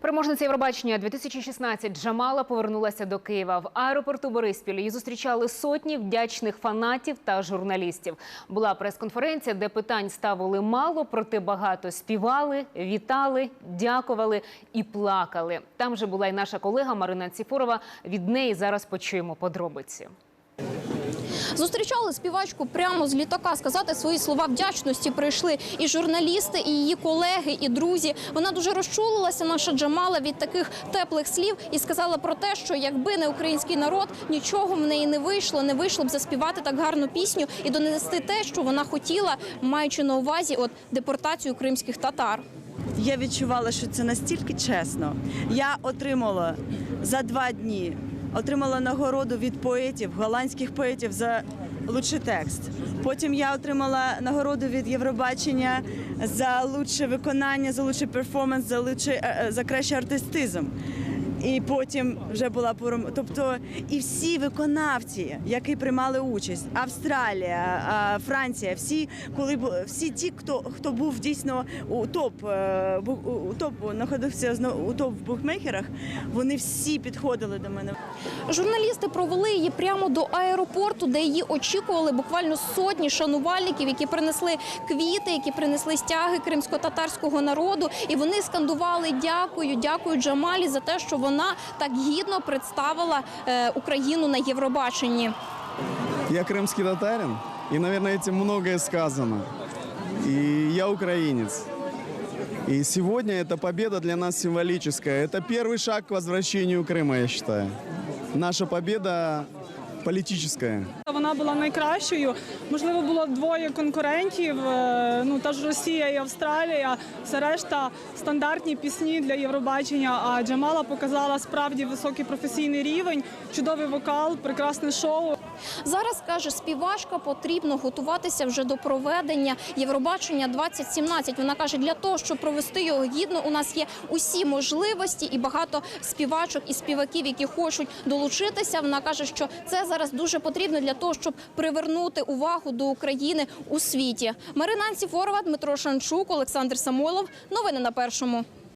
Переможниця Євробачення 2016 Джамала повернулася до Києва. В аеропорту Бориспіль її зустрічали сотні вдячних фанатів та журналістів. Була прес-конференція, де питань ставили мало, проте багато співали, вітали, дякували і плакали. Там же була й наша колега Марина Ціфорова. Від неї зараз почуємо подробиці. Зустрічали співачку прямо з літака. Сказати свої слова вдячності прийшли і журналісти, і її колеги, і друзі. Вона дуже розчулилася, наша Джамала, від таких теплих слів і сказала про те, що якби не український народ, нічого в неї не вийшло, не вийшло б заспівати так гарну пісню і донести те, що вона хотіла, маючи на увазі от депортацію кримських татар. Я відчувала, що це настільки чесно. Я отримала за два дні отримала нагороду від поетів, голландських поетів за лучший текст. Потім я отримала нагороду від Євробачення за лучше виконання, за лучший перформанс, за лучший, е, е, за кращий артистизм. І потім вже була пором. Тобто, і всі виконавці, які приймали участь, Австралія, Франція, всі, коли всі ті, хто хто був дійсно у топ е, у- топ знаходився у топ в букмекерах, вони всі підходили до мене. Журналісти провели її прямо до аеропорту, де її очікували буквально сотні шанувальників, які принесли квіти, які принесли стяги кримсько-татарського народу. І вони скандували дякую, дякую Джамалі за те, що вона так гідно представила е, Україну на Євробаченні. Я крымский татарин, и, наверное, этим многое сказано. И я украинец. И сегодня эта победа для нас символическая. Это первый шаг к возвращению Крыма, я считаю. Наша победа политическая. Вона була найкращою. Можливо, було двоє конкурентів. е, Ну та ж Росія і Австралія. Все решта стандартні пісні для Євробачення. А Джамала показала справді високий професійний рівень, чудовий вокал, прекрасне шоу. Зараз каже співачка, потрібно готуватися вже до проведення Євробачення 2017. Вона каже, для того, щоб провести його гідно, у нас є усі можливості і багато співачок і співаків, які хочуть долучитися. Вона каже, що це зараз дуже потрібно для того, щоб привернути увагу до України у світі. Марина Анціфорова, Дмитро Шанчук, Олександр Самойлов. Новини на першому.